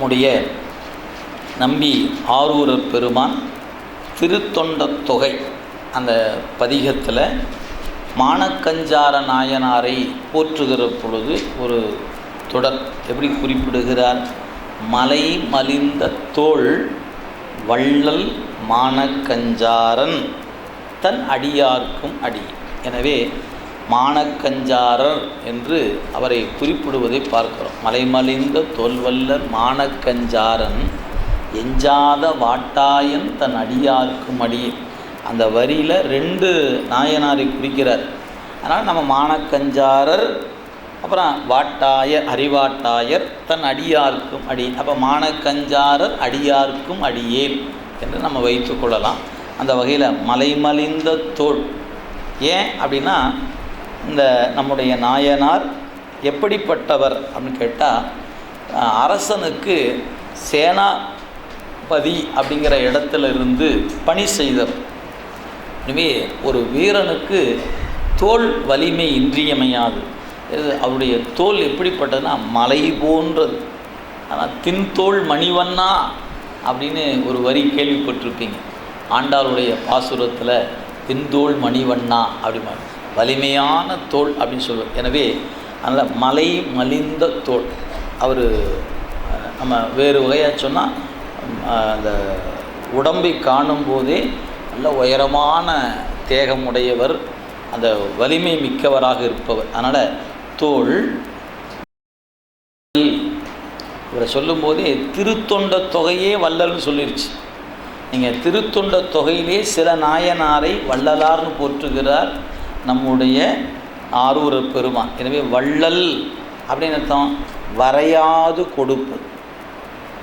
நம்முடைய நம்பி ஆரூர பெருமான் திருத்தொண்ட தொகை. அந்த பதிகத்தில் மானக்கஞ்சார நாயனாரை போற்றுகிற பொழுது ஒரு தொடர் எப்படி குறிப்பிடுகிறார்? மலை மலிந்த தோல் வள்ளல் மானக்கஞ்சாரன் தன் அடியார்க்கும் அடி. எனவே மானக்கஞ்சாரர் என்று அவரை குறிப்பிடுவதை பார்க்கிறோம். மலைமலிந்த தோல்வல்லர் மானக்கஞ்சாரன் எஞ்சாத வாட்டாயன் தன் அடியார்க்கும் அடியே அந்த வரியில் ரெண்டு நாயனாரை குறிக்கிறார். அதனால் நம்ம மானக்கஞ்சாரர் அப்புறம் வாட்டாயர் அறிவாட்டாயர் தன் அடியார்க்கும் அடி அப்போ மானக்கஞ்சாரர் அடியார்க்கும் அடியேல் என்று நம்ம வைத்துக்கொள்ளலாம் அந்த வகையில் மலைமலிந்த தோல். ஏன் அப்படின்னா இந்த நம்முடைய நாயனார் எப்படிப்பட்டவர் அப்படின்னு கேட்டால் அரசனுக்கு சேனாபதி அப்படிங்கிற இடத்துல இருந்து பணி செய்தவர். எனவே ஒரு வீரனுக்கு தோல் வலிமை இன்றியமையாது. இது அவருடைய தோல் எப்படிப்பட்டதுன்னா மலை போன்றது. ஆனால் தின்தோல் மணிவண்ணா அப்படின்னு ஒரு வரி கேள்விப்பட்டிருப்பீங்க. ஆண்டாளுடைய பாசுரத்தில் தின்தோல் மணிவண்ணா அப்படிமா வலிமையான தோல் அப்படின்னு சொல்லுவார் எனவே அதனால் மலை மலிந்த தோல். அவர் நம்ம வேறு வகையாக சொன்னால் அந்த உடம்பை காணும்போதே நல்ல உயரமான தேகமுடையவர் அந்த வலிமை மிக்கவராக இருப்பவர். அதனால் தோல் இவரை சொல்லும்போதே திருத்தொண்ட தொகையே வள்ளல்னு சொல்லிருச்சு. நீங்கள் திருத்தொண்ட தொகையிலே சில நாயனாரை வள்ளலார்னு போற்றுகிறார். நம்முடைய ஆரூர பெருமான். எனவே வள்ளல் அப்படின்னு அர்த்தம் வரையாது கொடுப்பது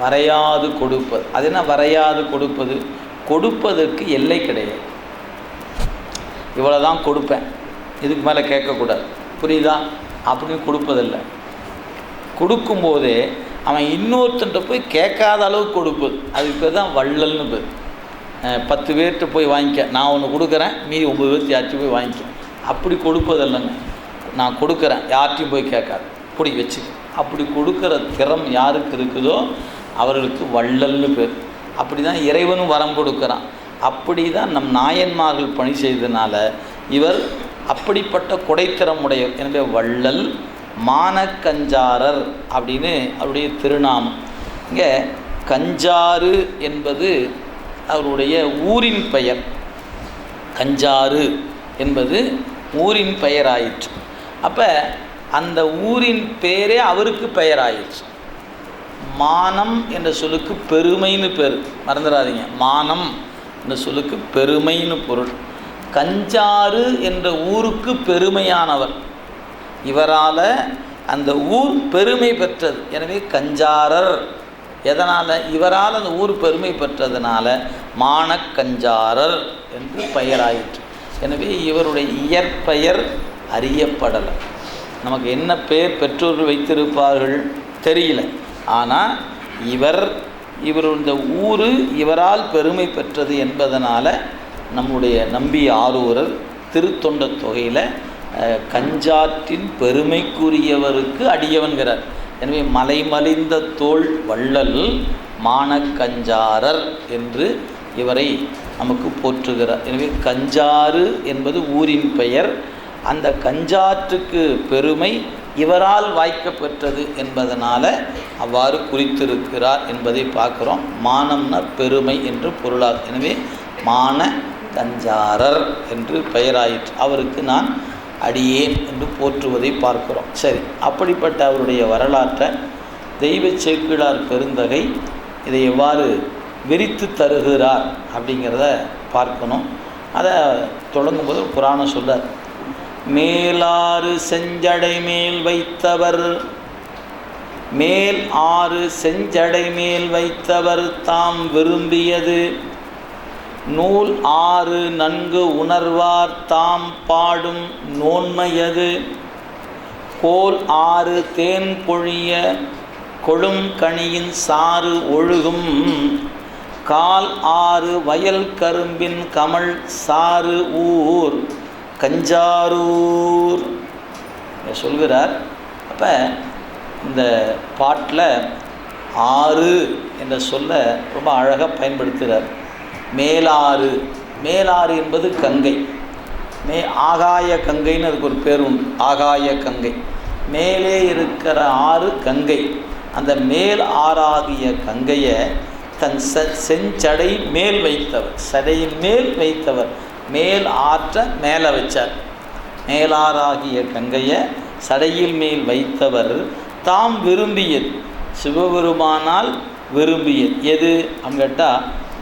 வரையாது கொடுப்பது அது என்ன? வரையாது கொடுப்பது. கொடுப்பதற்கு எல்லை கிடையாது. இவ்வளோ தான் கொடுப்பேன். இதுக்கு மேலே கேட்கக்கூடாது. புரியுதா? அப்படின்னு கொடுப்பதில்லை. கொடுக்கும்போதே அவன் இன்னொருத்தன்ட்ட போய் கேட்காத அளவுக்கு கொடுப்பது அதுக்கு பேர் தான் வள்ளல்னு பேர். பத்து பேர்கிட்ட போய் வாங்கிக்க. நான் ஒன்று கொடுக்குறேன். மீதி ஒம்பது பேர்த்து யார்ட்டையும் போய் வாங்கிக்க. அப்படி கொடுப்பதில்லைங்க. நான் கொடுக்குறேன் யார்ட்டையும் போய் கேட்காது. அப்படி வச்சு அப்படி கொடுக்குற திறம் யாருக்கு இருக்குதோ அவர்களுக்கு வள்ளல்னு பேர். அப்படி தான் இறைவனும் வரம் கொடுக்குறான். அப்படி தான் நம் நாயன்மார்கள் பணி செய்ததுனால இவர் அப்படிப்பட்ட குடைத்திறம் உடையவர் எனவே வள்ளல் மானக்கஞ்சாரர் அப்படின்னு அவருடைய திருநாமம். இங்கே கஞ்சாறு என்பது அவருடைய ஊரின் பெயர். கஞ்சாறு என்பது ஊரின் பெயராயிற்று. அப்போ அந்த ஊரின் பேரே அவருக்கு பெயராயிற்று. மானம் என்ற சொல்லுக்கு பெருமைன்னு பேர். மறந்துடாதீங்க. மானம் என்ற சொல்லுக்கு பெருமைன்னு பொருள். கஞ்சாறு என்ற ஊருக்கு பெருமையானவர். இவரால் அந்த ஊர் பெருமை பெற்றது. எனவே கஞ்சாரர். எதனால்? இவரால் அந்த ஊர் பெருமை பெற்றதுனால மானக்கஞ்சாரர் என்று பெயராயிற்று. எனவே இவருடைய இயற்பெயர் அறியப்படலை. நமக்கு என்ன பெயர் பெற்றோர்கள் வைத்திருப்பார்கள் தெரியல. ஆனால் இவர் இவர் இந்த ஊர் இவரால் பெருமை பெற்றது என்பதனால் நம்முடைய நம்பி ஆரூரர் திருத்தொண்ட தொகையில் கஞ்சாற்றின் பெருமைக்குரியவருக்கு அடியவன்கிறார். எனவே மலைமலிந்த தோல் வள்ளல் மானக்கஞ்சாரர் என்று இவரை நமக்கு போற்றுகிறார். எனவே கஞ்சாறு என்பது ஊரின் பெயர். அந்த கஞ்சாற்றுக்கு பெருமை இவரால் வாய்க்கப்பெற்றது என்பதனால் அவ்வாறு குறித்திருக்கிறார் என்பதை பார்க்குறோம். மானம்னா பெருமை என்று பொருளார் எனவே மான கஞ்சாரர் என்று பெயராயிற்று. அவருக்கு நான் அடியேன் என்று போற்றுவதை பார்க்கிறோம். சரி அப்படிப்பட்ட அவருடைய வரலாற்றை தெய்வ சேக்கிழார் பெருந்தகை இதை எவ்வாறு விரித்து தருகிறார் அப்படிங்கிறத பார்க்கணும். அதை தொடங்கும்போது புராணம் சொல்றார். மேலாறு செஞ்சடை மேல் வைத்தவர் மேல் ஆறு செஞ்சடை மேல் வைத்தவர் தாம் விரும்பியது நூல் ஆறு நன்கு உணர்வார் தாம் பாடும் நோன்மையது கோல் ஆறு தேன் பொழிய கொழும் கனியின் சாறு ஒழுகும் கால் ஆறு வயல் கரும்பின் கமல் சாறு ஊர் கஞ்சாரூர். சொல்கிறார். அப்போ இந்த பாட்டில் ஆறு என்ற சொல்ல ரொம்ப அழகாக பயன்படுத்துகிறார். மேலாறு. மேலாறு என்பது கங்கை. மே ஆகாய கங்கைன்னு அதுக்கு ஒரு பேர் உண்டு. ஆகாய கங்கை. மேலே இருக்கிற ஆறு கங்கை. அந்த மேல் ஆறாகிய கங்கையை தன் செ செஞ்சடை மேல் வைத்தவர் சடையின் மேல் வைத்தவர் மேல் ஆற்ற மேலே வச்சார். மேலாறாகிய கங்கையை சடையில் மேல் வைத்தவர் தாம் விரும்பியது சிவபெருமானால் விரும்பியது. எது? அங்கட்டா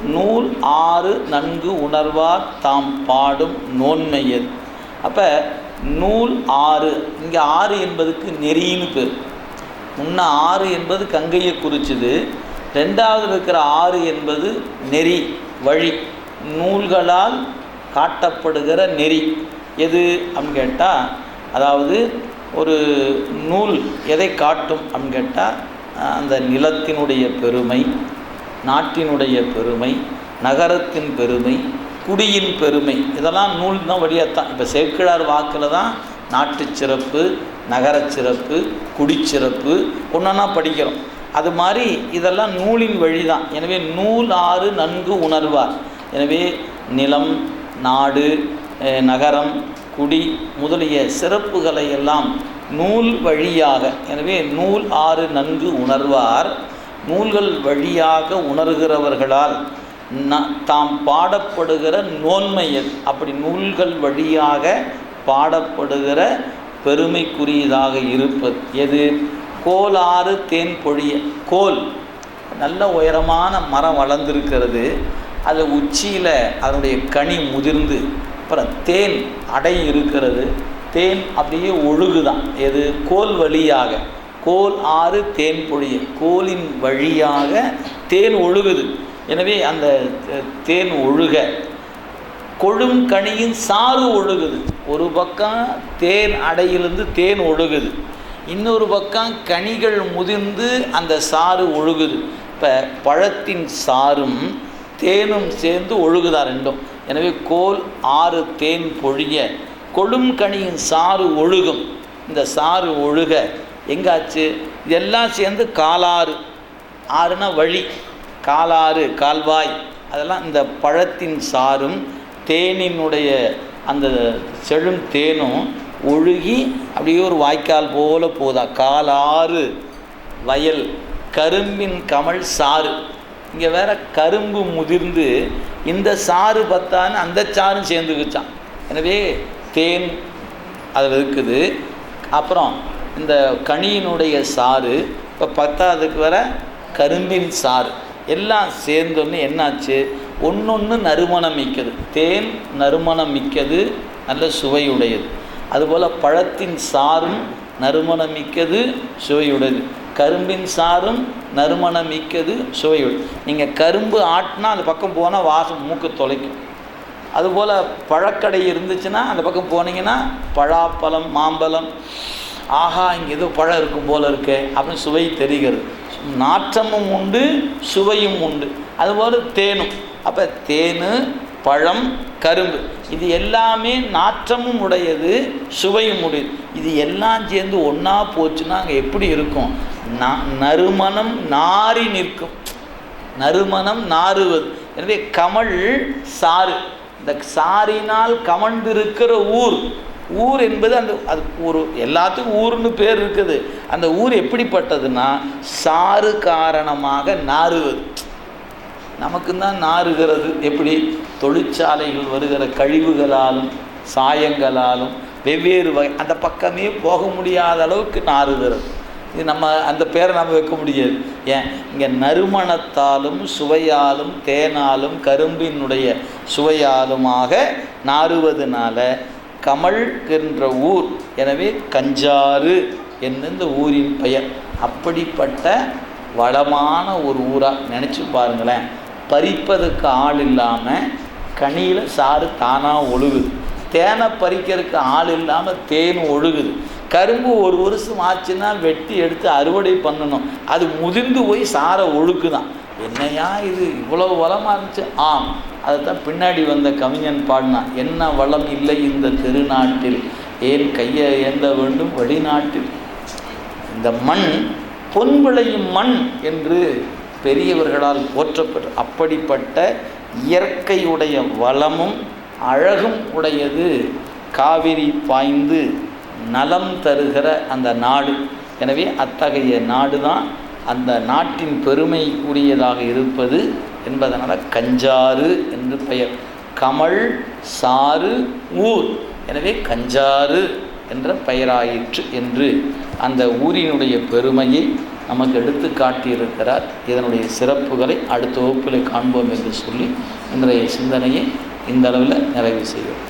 நூல் ஆறு நன்கு உணர்வார் தாம் பாடும் நோன்மையது அப்போ நூல் ஆறு இங்கே ஆறு என்பதுக்கு நெறின்னு பேர். முன்ன ஆறு என்பது கங்கையை குறிச்சுது. ரெண்டாவது இருக்கிற ஆறு என்பது நெறி வழி. நூல்களால் காட்டப்படுகிற நெறி. எது அப்படின்னு கேட்டால் அதாவது ஒரு நூல் எதை காட்டும் அப்படின்னு கேட்டால் அந்த நிலத்தினுடைய பெருமை நாட்டினுடைய பெருமை நகரத்தின் பெருமை குடியின் பெருமை. இதெல்லாம் நூல் தான் வழியாகத்தான் இப்போ சேக்கிழார் வாக்கில் தான் நாட்டுச் சிறப்பு நகரச் சிறப்பு குடிச்சிறப்பு ஒன்றா படிக்கிறோம். அது மாதிரி இதெல்லாம் நூலின் வழி தான் எனவே நூல் ஆறு நன்கு உணர்வார். எனவே நிலம் நாடு நகரம் குடி முதலிய சிறப்புகளை எல்லாம் நூல் வழியாக எனவே நூல் ஆறு நன்கு உணர்வார். நூல்கள் வழியாக உணர்கிறவர்களால் ந- தாம் பாடப்படுகிற நோன்மையல் அப்படி நூல்கள் வழியாக பாடப்படுகிற பெருமைக்குரியதாக இருப்பது எது? கோலாறு தேன் பொழிய கோல். நல்ல உயரமான மரம் வளர்ந்துருக்கிறது. அது உச்சியில் அதனுடைய கனி முதிர்ந்து அப்புறம் தேன் அடை இருக்கிறது. தேன் அப்படியே ஒழுகுதான். எது? கோல் வழியாக. கோல் ஆறு தேன் பொழிய. கோலின் வழியாக தேன் ஒழுகுது. எனவே அந்த தேன் ஒழுக. கொழும் கனியின் சாறு ஒழுகுது. ஒரு பக்கம் தேன் அடையிலிருந்து தேன் ஒழுகுது. இன்னொரு பக்கம் கனிகள் முதிர்ந்து அந்த சாறு ஒழுகுது. இப்போ பழத்தின் சாறும் தேனும் சேர்ந்து ஒழுகுதா ரெண்டும்? எனவே கோல் ஆறு தேன் பொழிய கொழும் கனியின் சாறு ஒழுகும். இந்த சாறு ஒழுக. எங்காச்சு? இதெல்லாம் சேர்ந்து காலாறு. ஆறுனா வழி. காலாறு கால்வாய். அதெல்லாம் இந்த பழத்தின் சாறும் தேனினுடைய அந்த செழும் தேனும் ஒழுகி அப்படியே ஒரு வாய்க்கால் போல போதா காலாறு வயல் கரும்பின் கமல் சாறு. இங்கே வேற கரும்பு முதிர்ந்து இந்த சாறு பத்தான்னு அந்த சாரும் சேர்ந்துக்குச்சான் எனவே தேன் அதில் இருக்குது. அப்புறம் இந்த கனியினுடைய சாறு இப்போ பத்தாவதுக்கு வர கரும்பின் சாறு. எல்லாம் சேர்ந்தோன்னு என்னாச்சு? ஒன்றொன்று நறுமணம் மிக்கது. தேன் நறுமணம் மிக்கது நல்ல சுவையுடையது. அதுபோல் பழத்தின் சாறும் நறுமணம் மிக்கது சுவையுடையது கரும்பின் சாறும் நறுமணம் மிக்கது சுவையுடையது நீங்கள் கரும்பு ஆட்டினா அந்த பக்கம் போனால் வாசம் மூக்கு தொலைக்கும். அதுபோல் பழக்கடை இருந்துச்சுன்னா அந்த பக்கம் போனீங்கன்னா பழாப்பழம் மாம்பழம் ஆஹா இங்கே ஏதோ பழம் இருக்கும் போல இருக்கே அப்படின்னு சுவை தெரிகிறது. நாற்றமும் உண்டு சுவையும் உண்டு. அதுபோல் தேனும். அப்போ தேன் பழம் கரும்பு. இது எல்லாமே நாற்றமும் உடையது சுவையும் உடையது. இது எல்லாம் சேர்ந்து ஒன்றா போச்சுன்னா அங்கே எப்படி இருக்கும்? நறுமணம் நாறி நிற்கும். நறுமணம் நாறுவது. எனவே கமல் சாறு. இந்த சாரினால் கமழ்ந்திருக்கிற ஊர். ஊர் என்பது அந்த அது ஒரு எல்லாத்துக்கும் ஊர்னு பேர் இருக்குது. அந்த ஊர் எப்படிப்பட்டதுன்னா சாறு காரணமாக நாறுவது. நமக்கு தான் நாறுகிறது. எப்படி? தொழிற்சாலைகள் வருகிற கழிவுகளாலும் சாயங்களாலும் வெவ்வேறு வகை அந்த பக்கமே போக முடியாத அளவுக்கு நாறுகிறது. இது நம்ம அந்த பேரை நம்ம வைக்க முடியாது. ஏன்? இங்கே நறுமணத்தாலும் சுவையாலும் தேனாலும் கரும்பினுடைய சுவையாலுமாக நாறுவதனால கமல் என்ற ஊர் எனவே கஞ்சாறு என்ன இந்த ஊரின் பெயர்? அப்படிப்பட்ட வளமான ஒரு ஊராக நினச்சி பாருங்களேன். பறிப்பதுக்கு ஆள் இல்லாமல் கனியில் சாறு தானாக ஒழுகுது. தேனை பறிக்கிறதுக்கு ஆள் இல்லாமல் தேன் ஒழுகுது. கரும்பு ஒரு வருஷம் ஆச்சுன்னா வெட்டி எடுத்து அறுவடை பண்ணணும். அது முதிர்ந்து போய் சாரை ஒழுக்குதான். என்னையா இது? இவ்வளோ வளமாக இருந்துச்சு. ஆம். அதை தான் பின்னாடி வந்த கவிஞன் பாடினான். என்ன வளம் இல்லை இந்த திருநாட்டில். ஏன் கையை ஏந்த வேண்டும் வெளிநாட்டில்? இந்த மண் பொன் விளையும் மண் என்று பெரியவர்களால் போற்றப்பெற்ற அப்படிப்பட்ட இயற்கையுடைய வளமும் அழகும் உடையது காவிரி பாய்ந்து நலம் தருகிற அந்த நாடு. எனவே அத்தகைய நாடு தான் அந்த நாட்டின் பெருமை உரியதாக இருப்பது என்பதனால் கஞ்சாறு என்று பெயர். கமல் சாறு ஊர். எனவே கஞ்சாறு என்ற பெயராயிற்று என்று அந்த ஊரினுடைய பெருமையை நமக்கு எடுத்து காட்டியிருக்கிறார் இதனுடைய சிறப்புகளை அடுத்த வகுப்பில் காண்போம் என்று சொல்லி இன்றைய சிந்தனையை இந்த அளவில் நிறைவு செய்வோம்.